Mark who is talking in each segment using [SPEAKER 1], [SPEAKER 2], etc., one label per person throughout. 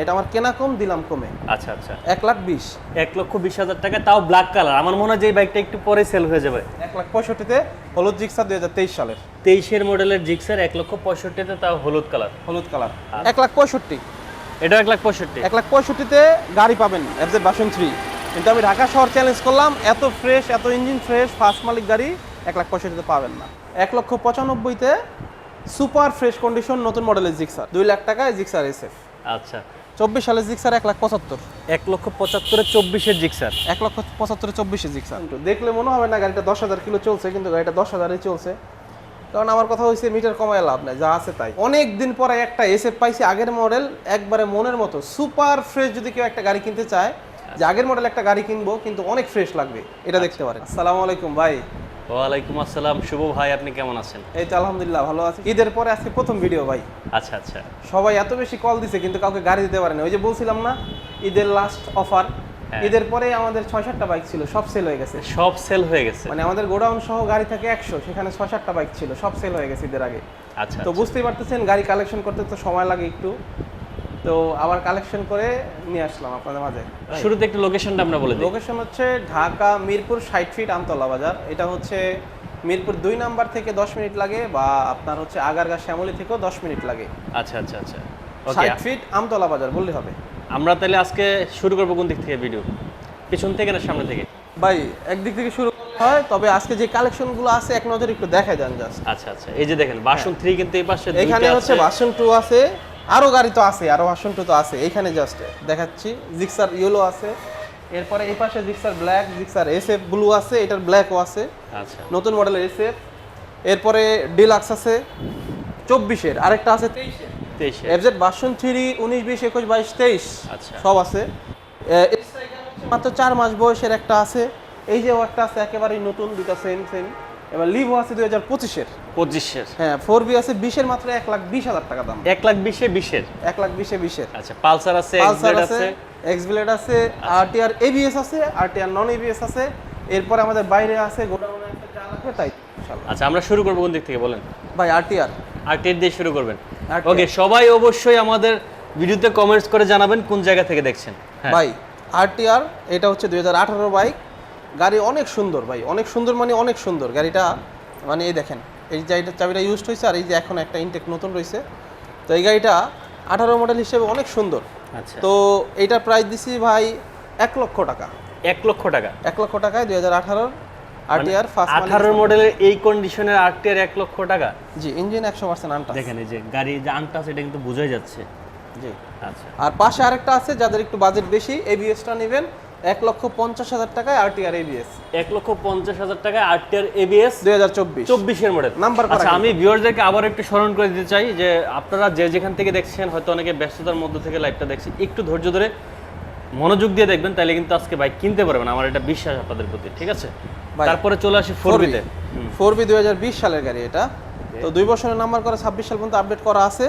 [SPEAKER 1] এটা আমার কেনা কম দিলাম কমে।
[SPEAKER 2] আচ্ছা আচ্ছা।
[SPEAKER 1] এক লাখ বিশ।
[SPEAKER 2] এক লক্ষ বিশ হাজার টাকা তাও ব্ল্যাক কালার আমার মনে হয় যে এই বাইকটা একটু পরে সেল হয়ে যাবে।
[SPEAKER 1] এক লাখ পঁয়ষট্টিতে হলুদ জিক্সার দুই হাজার তেইশ সালের।
[SPEAKER 2] তেইশের মডেলের জিক্সার এক লক্ষ পঁয়ষট্টিতে তাও হলুদ কালার
[SPEAKER 1] হলুদ কালার। এক লাখ পঁয়ষট্টি।
[SPEAKER 2] এটা এক লাখ পঁয়ষট্টি।
[SPEAKER 1] এক লাখ পঁয়ষট্টিতে গাড়ি পাবেন এফজেড বাসন থ্রি কিন্তু আমি ঢাকা শহর চ্যালেঞ্জ করলাম এত ফ্রেশ এত ইঞ্জিন ফ্রেশ ফার্স্ট মালিক গাড়ি এক লাখ পঁয়ষট্টিতে পাবেন না। এক লক্ষ পঁচানব্বইতে সুপার ফ্রেশ কন্ডিশন নতুন মডেলের জিক্সার। দুই লাখ টাকায় জিক্সার এসএফ
[SPEAKER 2] আচ্ছা।
[SPEAKER 1] চব্বিশ সালের জিক্সার এক লাখ পঁচাত্তর।
[SPEAKER 2] এক লক্ষ পঁচাত্তরে চব্বিশের জিক্সার।
[SPEAKER 1] এক লক্ষ পঁচাত্তরে চব্বিশে জিক্সার। দেখলে মনে হবে না গাড়িটা দশ হাজার কিলো চলছে কিন্তু গাড়িটা দশ হাজারই চলছে। কারণ আমার কথা হয়েছে মিটার কমায় লাভ নাই যা আছে তাই। অনেক দিন পরে একটা এসে পাইছি আগের মডেল একবারে মনের মতো। সুপার ফ্রেশ যদি কেউ একটা গাড়ি কিনতে চায় যে আগের মডেল একটা গাড়ি কিনবো কিন্তু অনেক ফ্রেশ লাগবে এটা দেখতে পারেন। আসসালামু আলাইকুম ভাই।
[SPEAKER 2] ওয়ালাইকুম আসসালাম। শুভ ভাই আপনি কেমন আছেন?
[SPEAKER 1] এই তো আলহামদুলিল্লাহ ভালো আছি। ঈদের পরে আজকে প্রথম ভিডিও ভাই।
[SPEAKER 2] আচ্ছা আচ্ছা।
[SPEAKER 1] সবাই এত বেশি কল দিছে কিন্তু কাউকে গাড়ি দিতে পারেনি। ওই যে বলছিলাম না ঈদের লাস্ট অফার
[SPEAKER 2] হ্যাঁ।
[SPEAKER 1] ঈদের পরে আমাদের ছয় সাতটা বাইক ছিল সব সেল হয়ে গেছে।
[SPEAKER 2] সব সেল হয়ে গেছে।
[SPEAKER 1] মানে আমাদের গোডাউন সহ গাড়ি থাকে একশো সেখানে ছয় সাতটা বাইক ছিল সব সেল হয়ে গেছে ঈদের আগে।
[SPEAKER 2] আচ্ছা
[SPEAKER 1] তো বুঝতেই পারতেছেন গাড়ি কালেকশন করতে তো সময় লাগে একটু। তো আবার কালেকশন করে নিয়ে আসলাম আপনাদের মাঝে।
[SPEAKER 2] শুরুতে একটু লোকেশনটা আমরা বলে দিই।
[SPEAKER 1] লোকেশন হচ্ছে ঢাকা মিরপুর ষাট ফিট আমতলা বাজার। এটা হচ্ছে মিরপুর দুই নাম্বার থেকে দশ মিনিট লাগে বা আপনার হচ্ছে আগারগা শ্যামলী থেকেও দশ মিনিট লাগে।
[SPEAKER 2] আচ্ছা আচ্ছা আচ্ছা। ওকে
[SPEAKER 1] ষাট ফিট আমতলা বাজার বললে হবে।
[SPEAKER 2] আমরা তাহলে আজকে শুরু করব কোন দিক থেকে ভিডিও পিছন থেকে না সামনে থেকে?
[SPEAKER 1] ভাই একদিক থেকে শুরু হয় তবে আজকে যে কালেকশনগুলো আছে এক নজর একটু দেখাই দেন জাস্ট
[SPEAKER 2] আচ্ছা আচ্ছা। এই যে দেখেন বাসন থ্রি কিন্তু এই পাশে
[SPEAKER 1] এখানে হচ্ছে। ভার্সন টু আছে। আরও গাড়ি তো আছে আরও ভার্সন টু তো আছে এইখানে জাস্ট দেখাচ্ছি। জিক্সার ইয়েলো আছে এরপরে এই পাশে Gixxer black Gixxer S F blue আছে এটার ব্ল্যাকও আছে।
[SPEAKER 2] আচ্ছা।
[SPEAKER 1] নতুন মডেলের এস এফ এরপরে ডিলাক্স আছে চব্বিশের আরেকটা আছে তেইশের।
[SPEAKER 2] তেইশে
[SPEAKER 1] এফজেড ভার্সন থ্রি উনিশ বিশ একুশ বাইশ তেইশ
[SPEAKER 2] আচ্ছা।
[SPEAKER 1] সব আছে। মাত্র চার মাস বয়সের একটা আছে এই যে একটা আছে একেবারেই নতুন দুটা সেম সেম এবার লিভো আছে দুই হাজার পঁচিশের।
[SPEAKER 2] পঁচিশের।
[SPEAKER 1] হ্যাঁ ফোর বি আছে বিশের মাত্র এক লাখ বিশ হাজার টাকা দাম।
[SPEAKER 2] এক লাখ বিশে বিশের।
[SPEAKER 1] এক লাখ বিশে বিশের।
[SPEAKER 2] আচ্ছা পালসার আছে
[SPEAKER 1] পালসার আছে
[SPEAKER 2] আছে।
[SPEAKER 1] এক্সব্লেড আছে আরটিআর এবিএস আছে আরটিআর নন এবিএস আছে। এরপরে আমাদের বাইরে আছে গোডাউনে যা লাগবে তাই।
[SPEAKER 2] আচ্ছা আমরা শুরু করব কোন দিক থেকে বলেন?
[SPEAKER 1] ভাই আরটিআর
[SPEAKER 2] আর টেট দিয়ে শুরু করবেন। ওকে সবাই অবশ্যই আমাদের ভিডিওতে কমেন্টস করে জানাবেন কোন জায়গা থেকে দেখছেন। হ্যাঁ।
[SPEAKER 1] ভাই আরটিআর এটা হচ্ছে দুই হাজার আঠারো বাইক গাড়ি অনেক সুন্দর ভাই অনেক সুন্দর মানে অনেক সুন্দর। গাড়িটা মানে এই দেখেন এই যে এটা চাবিটা ইউজ হয়েছে আর এই যে এখন একটা ইনটেক নতুন রয়েছে তো এই গাড়িটা আঠারো মডেল হিসেবে অনেক সুন্দর।
[SPEAKER 2] আচ্ছা।
[SPEAKER 1] তো এইটা প্রাইস দিছি ভাই এক লক্ষ টাকা।
[SPEAKER 2] এক লক্ষ টাকা?
[SPEAKER 1] এক লক্ষ টাকায় দুই হাজার আঠারোর আরটিআর ফার্স্ট
[SPEAKER 2] আঠারো মডেলের এই কন্ডিশনের আরটিআর এক লক্ষ টাকা?
[SPEAKER 1] জি ইঞ্জিন একশো পার্সেন্ট আনটা
[SPEAKER 2] দেখেন এই যে গাড়ি যে আনটা সেটা কিন্তু বোঝাই যাচ্ছে।
[SPEAKER 1] জি।
[SPEAKER 2] আচ্ছা।
[SPEAKER 1] আর পাশে আরেকটা আছে যাদের একটু বাজেট বেশি এবিএসটা নেবেন। এক লক্ষ পঞ্চাশ হাজার টাকায় আরটিআর এবিএস
[SPEAKER 2] এক লক্ষ পঞ্চাশ হাজার টাকা আরটিআর এবিএস
[SPEAKER 1] দুই হাজার চব্বিশ।
[SPEAKER 2] চব্বিশের মডেল
[SPEAKER 1] নাম্বার
[SPEAKER 2] আচ্ছা আমি ভিউয়ারদেরকে আবার একটু স্মরণ করে দিতে চাই যে আপনারা যে যেখান থেকে দেখছেন হয়তো অনেকে ব্যস্ততার মধ্যে থেকে লাইভটা দেখছেন একটু ধৈর্য ধরে মনোযোগ দিয়ে দেখবেন তাহলে কিন্তু আজকে বাইক কিনতে পারবেন আমার এটা বিশ্বাস আপনাদের প্রতি ঠিক আছে? তারপরে চলে আসি ফোর বিতে
[SPEAKER 1] ফোর বি দুই হাজার বিশ সালের গাড়ি এটা। তো দুই বছরের নাম্বার করে ছাব্বিশ সাল পর্যন্ত আপডেট করা আছে।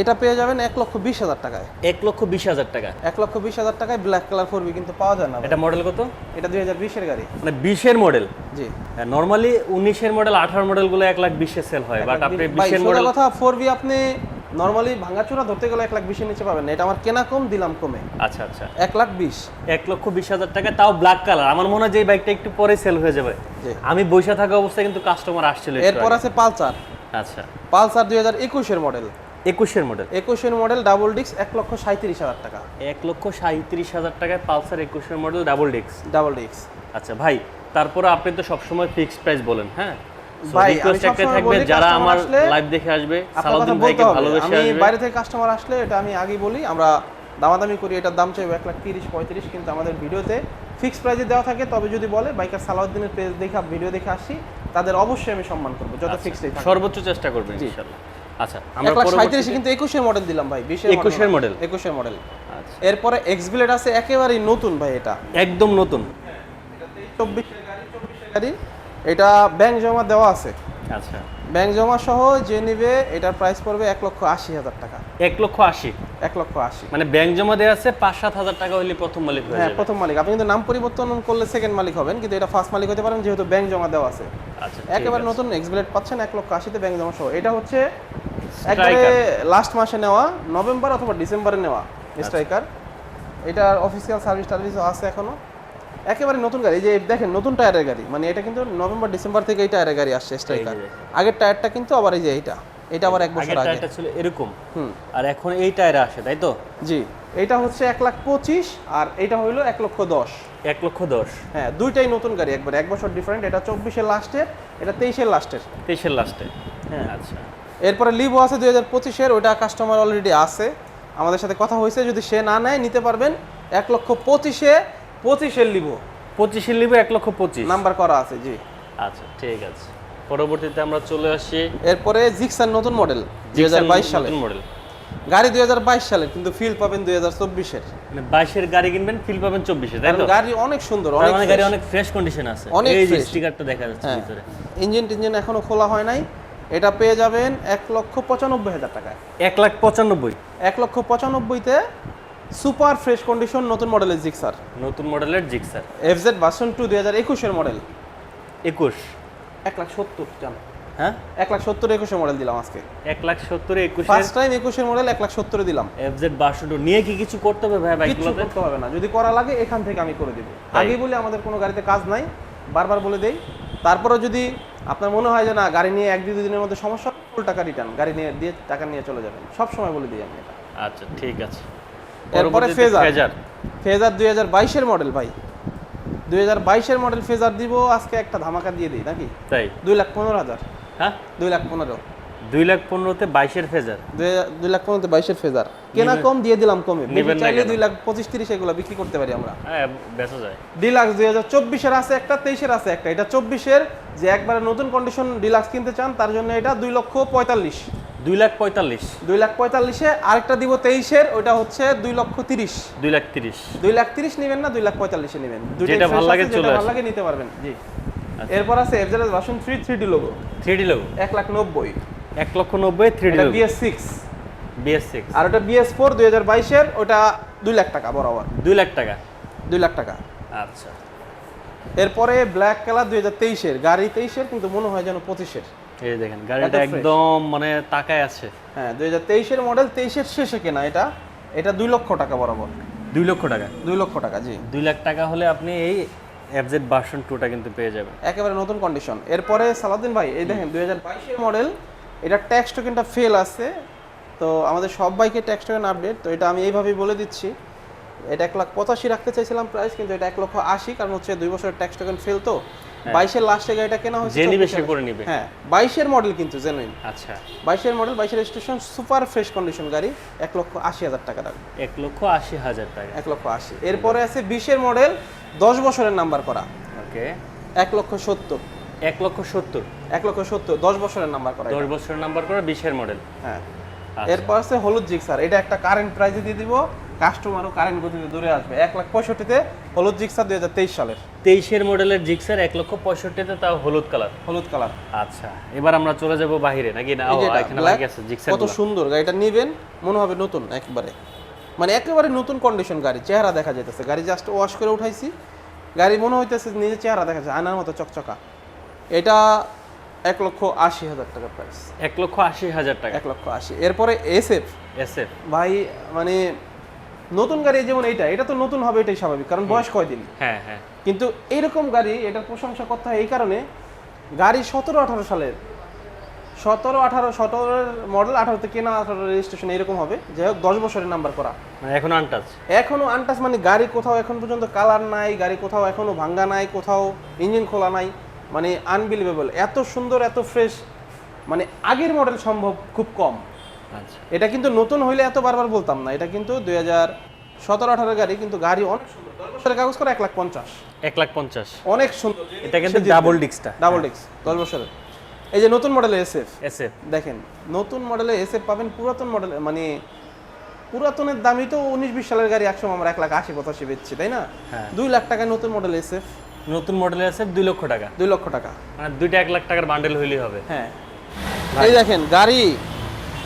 [SPEAKER 1] এটা পেয়ে যাবেন এক লক্ষ বিশ হাজার টাকায়।
[SPEAKER 2] এক লক্ষ বিশ হাজার টাকা।
[SPEAKER 1] এক লক্ষ বিশ হাজার টাকায় ব্ল্যাক কালার ফোর কিন্তু পাওয়া যায় না
[SPEAKER 2] এটা মডেল কত?
[SPEAKER 1] এটা দুই হাজার বিশের গাড়ি।
[SPEAKER 2] মানে বিশের মডেল
[SPEAKER 1] জি।
[SPEAKER 2] নর্মালি উনিশের মডেল আঠারো মডেলগুলো এক লাখ বিশে সেল হয় বাট আপনি বিশের মডেল
[SPEAKER 1] কথা ফোর বি আপনি নর্মালি ভাঙাচোরা ধরতে গেলে এক লাখ বিশের নিচে পাবেন না। এটা আমার কেনা কম দিলাম কমে।
[SPEAKER 2] আচ্ছা আচ্ছা।
[SPEAKER 1] এক লাখ বিশ।
[SPEAKER 2] এক লক্ষ বিশ হাজার টাকা তাও ব্ল্যাক কালার আমার মনে হয় যে এই বাইকটা একটু পরে সেল হয়ে যাবে। আমি বসে থাকা অবস্থায় কিন্তু কাস্টমার আসছিল
[SPEAKER 1] এরপর আছে পালসার
[SPEAKER 2] আচ্ছা।
[SPEAKER 1] পালসার দুই হাজার একুশের মডেল
[SPEAKER 2] একুশের মডেল
[SPEAKER 1] একুশের মডেল ডাবল ডিস্ক এক লক্ষ সাঁত্রিশ হাজার টাকা।
[SPEAKER 2] এক লক্ষ সাঁত্রিশ হাজার টাকায় পালসার একুশের model double disc
[SPEAKER 1] double disc
[SPEAKER 2] আচ্ছা ভাই তারপরে আপনি তো সবসময় ফিক্সড প্রাইস বলেন হ্যাঁ?
[SPEAKER 1] ভাই, আমি
[SPEAKER 2] request একটাই
[SPEAKER 1] সবসময়
[SPEAKER 2] থাকবে যারা আমার লাইভ দেখে আসবে সালাউদ্দিন ভাইকে ভালোবেসে আসবে।
[SPEAKER 1] বাইরে থেকে কাস্টমার আসলে এটা আমি আগেই বলি আমরা দামাদামি করি এটার দাম চাইব এক লাখ তিরিশ পঁয়ত্রিশ কিন্তু আমাদের ভিডিওতে ফিক্স দেওয়া থাকে তবে যদি বলে বাইকার সালাউদ্দিনের পেজ দেখা ভিডিও দেখে আসি তাদের অবশ্যই আমি সম্মান করব যত ফিক্সড থাকে
[SPEAKER 2] সর্বোচ্চ চেষ্টা করবেন ইনশাআল্লাহ আচ্ছা আমরা
[SPEAKER 1] এক লাখ সাঁত্রিশে কিন্তু একুশের মডেল দিলাম ভাই বিশের
[SPEAKER 2] 21 এর model?
[SPEAKER 1] একুশের মডেল
[SPEAKER 2] আচ্ছা।
[SPEAKER 1] এরপরে এক্সবিলেট আছে একেবারেই নতুন ভাই এটা।
[SPEAKER 2] একদম নতুন।
[SPEAKER 1] গাড়ি এটা ব্যাংক জমা দেওয়া আছে।
[SPEAKER 2] আচ্ছা।
[SPEAKER 1] ব্যাংক জমা সহ যে নিবে এটার প্রাইস পড়বে এক লক্ষ আশি হাজার টাকা।
[SPEAKER 2] এক লক্ষ আশি।
[SPEAKER 1] এক লক্ষ আশি।
[SPEAKER 2] মানে ব্যাংক জমা দেওয়া আছে পাঁচ সাত হাজার টাকা হলে প্রথম মালিক হয়ে
[SPEAKER 1] হ্যাঁ প্রথম মালিক। আপনি কিন্তু নাম পরিবর্তন করলে সেকেন্ড মালিক হবেন কিন্তু এটা ফার্স্ট মালিক হতে পারেন যেহেতু ব্যাংক জমা দেওয়া আছে।
[SPEAKER 2] আচ্ছা
[SPEAKER 1] একেবারে। নতুন এক্সবিলেট পাচ্ছেন এক লক্ষ আশিতে ব্যাংক জমা সহ। এটা হচ্ছে একবারে লাস্ট মাসে নেওয়া নভেম্বর অথবা ডিসেম্বরে নেওয়া স্ট্রাইকার এটার অফিসিয়াল সার্ভিস টার্ভিসও আছে এখনও। একেবারে নতুন গাড়ি। এই যে দেখেন নতুন টায়ারের গাড়ি। মানে এটা কিন্তু নভেম্বর ডিসেম্বর থেকে এই টায়ারের গাড়ি আসছে স্ট্রাইকার আগের টায়ারটা কিন্তু আবার এই যে এইটা। এটা আবার এক বছর আগে।
[SPEAKER 2] ছিল এরকম।
[SPEAKER 1] হুম।
[SPEAKER 2] আর এখন এই টায়ারে আসে তাই তো?
[SPEAKER 1] জি। এটা হচ্ছে এক লাখ পঁচিশ আর এটা হইল এক লক্ষ দশ।
[SPEAKER 2] এক লক্ষ দশ।
[SPEAKER 1] হ্যাঁ দুইটাই নতুন গাড়ি একবার। এক বছর ডিফারেন্ট এটা চব্বিশের লাস্টের এটা তেইশের লাস্টের
[SPEAKER 2] তেইশের লাস্টে
[SPEAKER 1] হ্যাঁ
[SPEAKER 2] আচ্ছা।
[SPEAKER 1] এরপরে লিভো আছে দুই হাজার পঁচিশের ওইটা কাস্টমার অলরেডি আছে। আমাদের সাথে কথা হয়েছে যদি সে না নেয় নিতে পারবেন এক লক্ষ পঁচিশে পঁচিশের লিভো
[SPEAKER 2] পঁচিশের লিভো এক লক্ষ পঁচিশ।
[SPEAKER 1] নাম্বার করা আছে জি।
[SPEAKER 2] আচ্ছা ঠিক আছে। পরবর্তীতে আমরা চলে আসি
[SPEAKER 1] এরপরে জিক্সার নতুন মডেল দুই হাজার বাইশ সালে
[SPEAKER 2] মডেল
[SPEAKER 1] গাড়ি দুই হাজার বাইশ সালের কিন্তু ফিল পাবেন দুই হাজার চব্বিশের।
[SPEAKER 2] মানে বাইশের গাড়ি কিনবেন ফিল পাবেন চব্বিশে তাই তো?
[SPEAKER 1] গাড়ি অনেক সুন্দর অনেক
[SPEAKER 2] মানে গাড়ি অনেক ফ্রেশ কন্ডিশন আছে।
[SPEAKER 1] অনেক।
[SPEAKER 2] স্টিকারটা দেখা যাচ্ছে
[SPEAKER 1] হ্যাঁ।
[SPEAKER 2] ভিতরে।
[SPEAKER 1] ইঞ্জিন টিঞ্জিন এখনও খোলা হয় নাই। এটা পেয়ে যাবেন এক লক্ষ পঁচানব্বই হাজার টাকায়।
[SPEAKER 2] এক লাখ পঁচানব্বই।
[SPEAKER 1] এক লক্ষ পঁচানব্বইতে সুপার ফ্রেশ কন্ডিশন নতুন মডেলের জিক্সার
[SPEAKER 2] নতুন মডেলের জিক্সার
[SPEAKER 1] এফজেড ভার্সন টু দুই হাজার একুশের মডেল
[SPEAKER 2] একুশ।
[SPEAKER 1] এক লাখ সত্তর জান।
[SPEAKER 2] হ্যাঁ?
[SPEAKER 1] এক লাখ সত্তর একুশের মডেল দিলাম আজকে।
[SPEAKER 2] এক লাখ সত্তর একুশের
[SPEAKER 1] ফার্স্ট টাইম একুশের মডেল এক লাখ সত্তরে দিলাম।
[SPEAKER 2] এফজেড বাষট্টি নিয়ে কি কিছু করতে হবে ভাই বাইকগুলোতে
[SPEAKER 1] করতে হবে না। যদি করা লাগে এখান থেকে আমি করে দিব। আগেই বলে আমাদের কোনো গাড়িতে কাজ নাই বারবার বলে দেই। তারপরে যদি আপনার মনে হয় যে না গাড়ি নিয়ে এক দুই দিনের মধ্যে সমস্যা ফুল টাকা রিটার্ন গাড়ি নিয়ে দিয়ে টাকা নিয়ে চলে যাবেন। সব সময় বলে দিই আমি এটা।
[SPEAKER 2] আচ্ছা ঠিক আছে।
[SPEAKER 1] এরপরে ফেজার
[SPEAKER 2] ফেজার
[SPEAKER 1] ফেজার দুই হাজার বাইশের মডেল ভাই। দুই হাজার বাইশের মডেল ফেজার দিব আজকে একটা ধামাকা দিয়ে দিই নাকি?
[SPEAKER 2] তাই?
[SPEAKER 1] দুই লাখ পনেরো হাজার।
[SPEAKER 2] হ্যাঁ?
[SPEAKER 1] দুই লাখ পনেরো।
[SPEAKER 2] দুই লাখ পনেরোতে বাইশের ফেজার
[SPEAKER 1] দুই- লাখ পনেরোতে বাইশের ফেজার কেনা কম দিয়ে দিলাম কমে। চাইলে দুই লাখ পঁচিশ তিরিশ এগুলো বিক্রি করতে পারি আমরা।
[SPEAKER 2] হ্যাঁ বেচা যায়।
[SPEAKER 1] ডিলাক্স দুই হাজার চব্বিশের আছে একটা তেইশের আছে একটা। এটা চব্বিশের যে একবারে নতুন কন্ডিশন ডিলাক্স কিনতে চান তার জন্য এটা দুই লক্ষ পঁয়তাল্লিশ।
[SPEAKER 2] দুই লাখ পঁয়তাল্লিশ।
[SPEAKER 1] দুই লাখ পঁয়তাল্লিশে আরেকটা দিব তেইশের ওইটা হচ্ছে দুই লক্ষ তিরিশ।
[SPEAKER 2] দুই লাখ তিরিশ।
[SPEAKER 1] দুই লাখ তিরিশ নেবেন না দুই লাখ পঁয়তাল্লিশে নেবেন।
[SPEAKER 2] যেটা
[SPEAKER 1] fresh
[SPEAKER 2] লাগে চলে
[SPEAKER 1] ভালো লাগে নিতে পারবেন। জি।
[SPEAKER 2] আচ্ছা।
[SPEAKER 1] এরপর আছে FZ version three three D logo
[SPEAKER 2] three D logo
[SPEAKER 1] এক লাখ নব্বই।
[SPEAKER 2] এক লক্ষ নব্বই three D
[SPEAKER 1] BS six
[SPEAKER 2] BS six
[SPEAKER 1] আর ওটা বিএস ফোর দুই হাজার বাইশের ওটা দুই লাখ টাকা বরাবর।
[SPEAKER 2] দুই লাখ টাকা।
[SPEAKER 1] দুই লাখ টাকা।
[SPEAKER 2] আচ্ছা।
[SPEAKER 1] এরপরে ব্ল্যাক কালার দুই হাজার তেইশের গাড়ি তেইশের কিন্তু মনে হয় যেন পঁচিশের।
[SPEAKER 2] এই দেখেন গাড়িটা একদম মানে তাকায় আছে।
[SPEAKER 1] হ্যাঁ দুই হাজার তেইশের মডেল তেইশের শেষে কেনা এটা এটা দুই লক্ষ টাকা বরাবর।
[SPEAKER 2] দুই লক্ষ টাকা।
[SPEAKER 1] দুই লক্ষ টাকা জি।
[SPEAKER 2] দুই লাখ টাকা হলে আপনি এই এফজেড ভার্সন টুটা কিন্তু পেয়ে যাবেন।
[SPEAKER 1] একেবারে নতুন কন্ডিশন এরপরে সালাউদ্দিন ভাই এই দেখেন দুই হাজার বাইশের মডেল এটা ট্যাক্স টোকেনটা ফেল আছে তো আমাদের সব বাইকে ট্যাক্স টোকেন আপডেট তো এটা আমি এইভাবেই বলে দিচ্ছি। এটা এক লাখ পঁচাশি রাখতে চাইছিলাম প্রাইস কিন্তু এটা এক লক্ষ আশি কারণ হচ্ছে দুই বছরের ট্যাক্স টোকেন ফেল তো। বাইশের লাস্টে গাড়িটা কেনা হয়েছে
[SPEAKER 2] যে নিবে সে করে নিবে।
[SPEAKER 1] হ্যাঁ বাইশের মডেল কিন্তু জেনুইন
[SPEAKER 2] আচ্ছা।
[SPEAKER 1] বাইশের মডেল বাইশের রেজিস্ট্রেশন সুপার ফ্রেশ কন্ডিশন গাড়ি এক লক্ষ আশি হাজার টাকা দাম।
[SPEAKER 2] এক লক্ষ আশি হাজার টাকা।
[SPEAKER 1] এক লক্ষ আশি। এরপরে আছে বিশের মডেল দশ বছরের নাম্বার করা।
[SPEAKER 2] ওকে।
[SPEAKER 1] এক লক্ষ সত্তর।
[SPEAKER 2] এক লক্ষ সত্তর।
[SPEAKER 1] এক লক্ষ সত্তর দশ বছরের নাম্বার করা
[SPEAKER 2] দশ বছর নাম্বার করে বিশের মডেল
[SPEAKER 1] হ্যাঁ।
[SPEAKER 2] আচ্ছা।
[SPEAKER 1] এরপর আছে হলুদ জিক্সার। এটা একটা কারেন্ট প্রাইজে দিয়ে দিব। কাস্টমারও কারেন্ট গতিতে দূরে আসবে। এক লাখ পঁয়ষট্টিতে হলুদ জিক্সার দুই হাজার তেইশ সালের।
[SPEAKER 2] তেইশের মডেলের জিক্সার এক লক্ষ পঁয়ষট্টিতে তাও হলুদ কালার
[SPEAKER 1] হলুদ কালার
[SPEAKER 2] আচ্ছা এবার আমরা চলে যাব বাহিরে নাকি? না জিক্সার
[SPEAKER 1] কত সুন্দর গাড়িটা নিবেন মনে হবে নতুন একবারে। মানে একেবারে নতুন কন্ডিশন গাড়ি চেহারা দেখা যাইতেছে। গাড়ি জাস্ট ওয়াশ করে উঠাইছি। গাড়ি মনে হইতেছে নিজের চেহারা দেখা যাচ্ছে আয়নার মতো চকচকা। এটা এক লক্ষ আশি হাজার টাকা প্রাইস
[SPEAKER 2] এক লক্ষ আশি হাজার টাকা।
[SPEAKER 1] এক লক্ষ আশি। এরপরে এসএফ
[SPEAKER 2] এস এফ
[SPEAKER 1] ভাই মানে নতুন গাড়ি যেমন এইটা এটা তো নতুন হবে এটাই স্বাভাবিক কারণ বয়স কয়দিন?
[SPEAKER 2] হ্যাঁ হ্যাঁ।
[SPEAKER 1] কিন্তু এইরকম গাড়ি এটার প্রশংসা করতে হয় এই কারণে গাড়ি সতেরো আঠারো সালের সতেরো আঠারো সতেরোর মডেল আঠারোতে কেনা আঠারো রেজিস্ট্রেশন এরকম হবে। যাই হোক দশ বছরের নাম্বার করা।
[SPEAKER 2] মানে এখন আনটাচ
[SPEAKER 1] এখনও আনটাস মানে গাড়ি কোথাও এখন পর্যন্ত কালার নাই গাড়ি কোথাও এখনও ভাঙ্গা নাই কোথাও ইঞ্জিন খোলা নাই মানে আনবিলিভেবল এত সুন্দর এত ফ্রেশ মানে আগের মডেল সম্ভব খুব কম। এটা কিন্তু নতুন হইলে এত বারবার বলতাম না। এটা কিন্তু দুই হাজার সতেরো আঠারো গাড়ি কিন্তু গাড়ি অনেক সুন্দর। দশ বছরের কাগজ করে এক লাখ পঞ্চাশ।
[SPEAKER 2] এক লাখ পঞ্চাশ।
[SPEAKER 1] অনেক সুন্দর।
[SPEAKER 2] এটা কিন্তু ডাবল ডিক্সটা
[SPEAKER 1] ডাবল ডিক্স দশ বছরের। এই যে নতুন মডেলের এসএফ
[SPEAKER 2] এস এফ
[SPEAKER 1] দেখেন নতুন মডেলের এসএফ পাবেন পুরাতন মডেল মানে পুরাতনের দামই তো উনিশ বিশ সালের গাড়ি একসময় আমরা এক লাখ আশি পঁচাশি বেচছি তাই না?
[SPEAKER 2] হ্যাঁ।
[SPEAKER 1] দুই লাখ টাকায় নতুন মডেল এসএফ
[SPEAKER 2] নতুন মডেল এস এফ দুই লক্ষ টাকা।
[SPEAKER 1] দুই লক্ষ টাকা।
[SPEAKER 2] মানে দুইটা এক লাখ টাকার বান্ডেল হইলেই হবে।
[SPEAKER 1] হ্যাঁ। এই দেখেন গাড়ি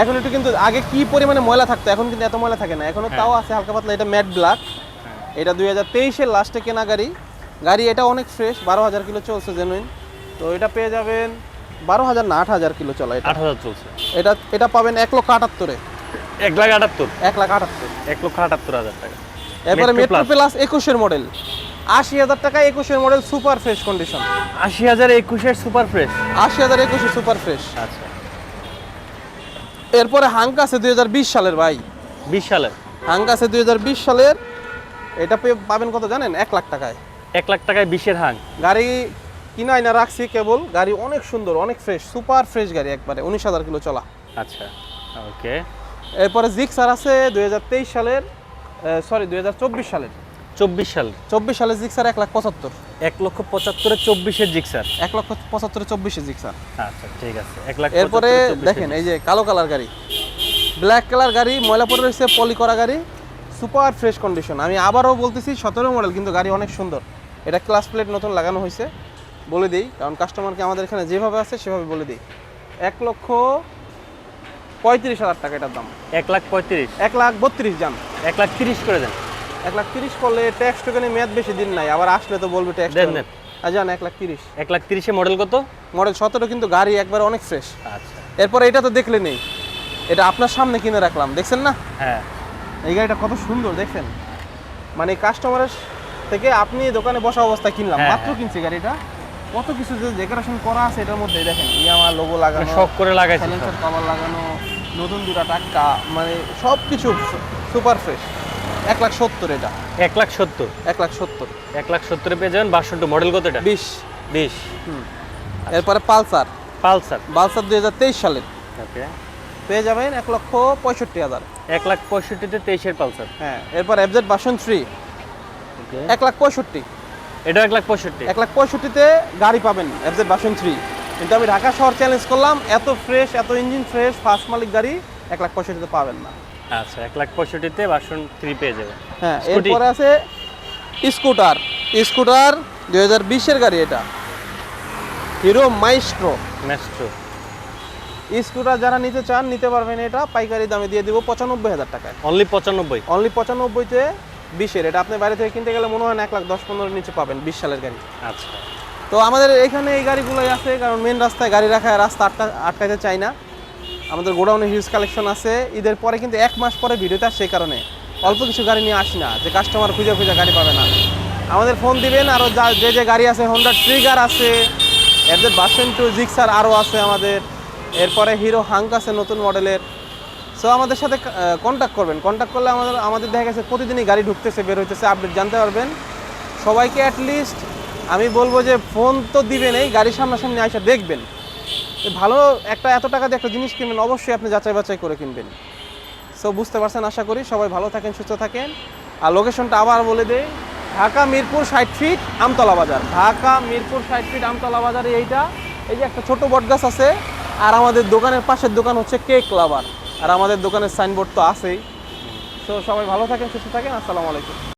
[SPEAKER 1] এখন একটু কিন্তু আগে কি পরিমাণে ময়লা থাকতো এখন কিন্তু এত ময়লা থাকে না। এখনও তাও আছে হালকা পাতলা এটা ম্যাট ব্ল্যাক। এটা দুই হাজার তেইশের লাস্টে কেনা গাড়ি। গাড়ি এটা অনেক ফ্রেশ বারো হাজার কিলো চলছে জেনুইন তো এটা পেয়ে যাবেন বারো হাজার না আট হাজার কিলো চলা
[SPEAKER 2] আট হাজার চলছে।
[SPEAKER 1] এটা এটা পাবেন এক লক্ষ আটাত্তরে।
[SPEAKER 2] এক লাখ আটাত্তর।
[SPEAKER 1] এক লাখ আটাত্তর।
[SPEAKER 2] এক লক্ষ আটাত্তর হাজার টাকা। Metro
[SPEAKER 1] মেট্রো প্লাস একুশের মডেল আশি হাজার টাকা একুশের মডেল সুপার ফ্রেশ কন্ডিশন
[SPEAKER 2] আশি হাজার একুশের সুপার ফ্রেশ
[SPEAKER 1] আশি হাজার একুশে সুপার ফ্রেশ
[SPEAKER 2] আচ্ছা।
[SPEAKER 1] এরপরে হাঙ্কা আছে দুই হাজার বিশ সালের ভাই।
[SPEAKER 2] বিশ সালের?
[SPEAKER 1] হাঙ্কা আছে দুই হাজার বিশ সালের। এটা পাবেন কত জানেন? এক লাখ টাকায়।
[SPEAKER 2] এক লাখ টাকায় বিশের হাং
[SPEAKER 1] গাড়ি কিনা আইনা রাখছি কেবল। গাড়ি অনেক সুন্দর অনেক ফ্রেশ সুপার ফ্রেশ গাড়ি একবারে উনিশ হাজার কিলো চলা।
[SPEAKER 2] আচ্ছা ওকে
[SPEAKER 1] এরপরে জিক্সার আছে দুই হাজার তেইশ সালের সরি দুই হাজার চব্বিশ সালের।
[SPEAKER 2] চব্বিশ সাল।
[SPEAKER 1] চব্বিশ সালের জিক্সার এক লাখ পঁচাত্তর।
[SPEAKER 2] এক লক্ষ পঁচাত্তরে চব্বিশের জিক্সার।
[SPEAKER 1] এক লক্ষ পঁচাত্তরে চব্বিশে জিক্সার।
[SPEAKER 2] আচ্ছা ঠিক আছে। এক লাখ
[SPEAKER 1] এরপরে দেখেন এই যে কালো কালার গাড়ি। ব্ল্যাক কালার গাড়ি ময়লা পরে রয়েছে পলি করা গাড়ি সুপার ফ্রেশ কন্ডিশন। আমি আবারও বলতেছি সতেরো মডেল কিন্তু গাড়ি অনেক সুন্দর। এটা ক্লাস প্লেট নতুন লাগানো হয়েছে বলে দিই। কারণ কাস্টমারকে আমাদের এখানে যেভাবে আছে সেভাবে বলে দিই। এক লক্ষ পঁয়ত্রিশ হাজার টাকা এটার দাম।
[SPEAKER 2] এক লাখ পঁয়ত্রিশ।
[SPEAKER 1] এক লাখ বত্রিশ যান।
[SPEAKER 2] এক লাখ তিরিশ করে দেন।
[SPEAKER 1] এক লাখ তিরিশ করলে ট্যাক্স টোকেনে মেয়াদ বেশি দিন নাই আবার আসলে তো বলবে ট্যাক্স
[SPEAKER 2] দেন, দেন।
[SPEAKER 1] আর এক লাখ তিরিশ।
[SPEAKER 2] এক লাখ তিরিশে মডেল কত?
[SPEAKER 1] মডেল সতেরো কিন্তু গাড়ি একবার অনেক ফ্রেশ
[SPEAKER 2] আচ্ছা।
[SPEAKER 1] এরপরে এটা তো দেখলে নেই। এটা আপনার সামনে কিনে রাখলাম দেখছেন না?
[SPEAKER 2] হ্যাঁ।
[SPEAKER 1] এই গাড়িটা কত সুন্দর দেখছেন? মানে কাস্টমারের থেকে আপনি দোকানে বসা অবস্থায় কিনলাম
[SPEAKER 2] হ্যাঁ,
[SPEAKER 1] মাত্র কিনছি গাড়িটা। কত কিছু যে ডেকোরেশন করা আছে এটার মধ্যে দেখেন ইয়ামা লোগো লাগানো
[SPEAKER 2] শখ করে লাগাইছে।
[SPEAKER 1] সাইলেন্সার কভার লাগানো নতুন দুটা টাক্কা মানে সব কিছু সুপার ফ্রেশ এক লাখ সত্তর এটা।
[SPEAKER 2] এক লাখ সত্তর।
[SPEAKER 1] এক লাখ সত্তর।
[SPEAKER 2] এক লাখ সত্তরে পেয়ে যাবেন বাষট্টি মডেল কত এটা?
[SPEAKER 1] বিশ।
[SPEAKER 2] বিশ।
[SPEAKER 1] হুম। এরপরে পালসার।
[SPEAKER 2] পালসার।
[SPEAKER 1] পালসার দুই হাজার তেইশ সালের।
[SPEAKER 2] ওকে।
[SPEAKER 1] পেয়ে যাবেন এক লক্ষ পঁয়ষট্টি হাজার।
[SPEAKER 2] এক লাখ পঁয়ষট্টিতে তেইশের পালসার।
[SPEAKER 1] হ্যাঁ এরপর এফজেড বাসন থ্রি।
[SPEAKER 2] ওকে।
[SPEAKER 1] এক লাখ পঁয়ষট্টি।
[SPEAKER 2] এটা এক লাখ পঁয়ষট্টি।
[SPEAKER 1] এক লাখ পঁয়ষট্টিতে গাড়ি পাবেন এফজেড বাসন থ্রি। কিন্তু আমি ঢাকা শহর চ্যালেঞ্জ করলাম এত ফ্রেশ এত ইঞ্জিন ফ্রেশ ফার্স্ট মালিক গাড়ি এক লাখ পঁয়ষট্টিতে পাবেন না।
[SPEAKER 2] আচ্ছা এক লাখ পঁয়ষট্টিতে বাসন থ্রি পেয়ে যাবেন
[SPEAKER 1] হ্যাঁ এরপরে আছে স্কুটার স্কুটার দুই হাজার বিশের গাড়ি এটা। হিরো মাইস্ট্রো
[SPEAKER 2] ম্যাস্ট্রো
[SPEAKER 1] স্কুটার যারা নিতে চান নিতে পারবেন এটা। পাইকারি দামে দিয়ে দিব পঁচানব্বই হাজার টাকায়।
[SPEAKER 2] অনলি পঁচানব্বই?
[SPEAKER 1] অনলি পঁচানব্বইতে বিশের। এটা আপনি বাইরে থেকে কিনতে গেলে মনে হয় না এক লাখ দশ পনেরো নিচে পাবেন বিশ সালের গাড়ি।
[SPEAKER 2] আচ্ছা।
[SPEAKER 1] তো আমাদের এখানে এই গাড়িগুলোই আছে কারণ মেন রাস্তায় গাড়ি রাখা রাস্তা আটকা আটকাইতে চাই না। আমাদের গোডাউনে হিউজ কালেকশন আছে। ঈদের পরে কিন্তু এক মাস পরে ভিডিওতে আসে সেই কারণে। অল্প কিছু গাড়ি নিয়ে আসি না, যে কাস্টমার খুঁজে খুঁজে গাড়ি পাবে না। আমাদের ফোন দিবেন আরও যা, যে যে গাড়ি আছে হোন্ডা ট্রিগার আছে এদের বাসেন টু জিক্সার আরও আছে আমাদের। এরপরে হিরো হাঙ্ক আছে নতুন মডেলের সো আমাদের সাথে কন্ট্যাক্ট করবেন। কন্ট্যাক্ট করলে আমাদের আমাদের দেখা গেছে প্রতিদিনই গাড়ি ঢুকতেছে, বের হইতেছে আপডেট জানতে পারবেন। সবাইকে অ্যাটলিস্ট আমি বলব যে ফোন তো দিবেন এই গাড়ির সামনাসামনি আইসা দেখবেন। ভালো একটা এত টাকা দিয়ে একটা জিনিস কিনবেন, অবশ্যই আপনি যাচাই বাছাই করে কিনবেন। সো বুঝতে পারছেন? আশা করি সবাই ভালো থাকেন, সুস্থ থাকেন। আর লোকেশনটা আবার বলে দেই, ঢাকা মিরপুর ষাট ফিট আমতলা বাজার। ঢাকা মিরপুর ষাট ফিট আমতলা বাজারে, এইটা। এই যে একটা ছোট বটগাছ আছে, আর আমাদের দোকানের পাশের দোকান হচ্ছে কেক লাভার আর আমাদের দোকানের সাইনবোর্ড তো আছেই। তো সবাই ভালো থাকেন, সুস্থ থাকেন, আসসালামু আলাইকুম।